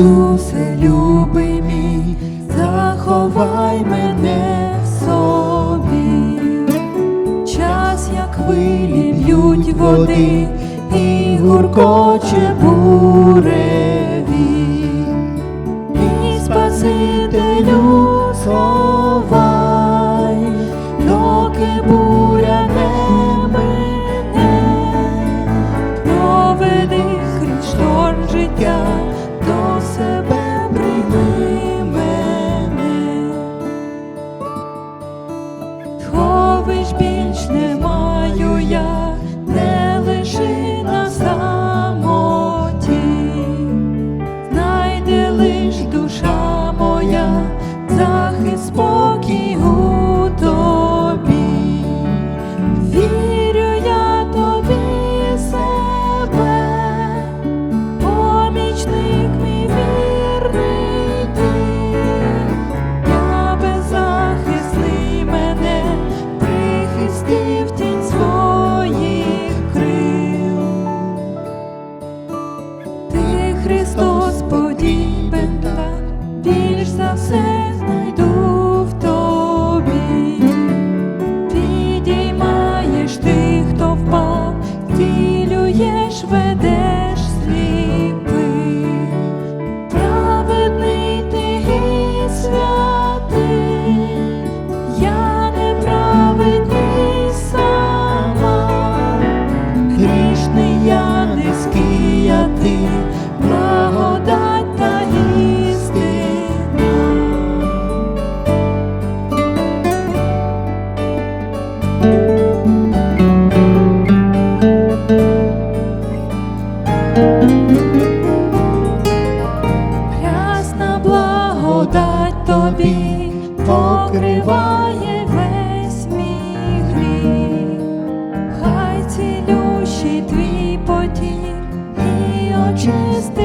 Ісусе, любий мій, заховай мене в собі, час, як хвилі б'ють води і гуркоче буреві, і спасителю сховай, доки буде. Прясна благодать тобі покриває весь мій гріх, хай цілющий твій потік і очисти.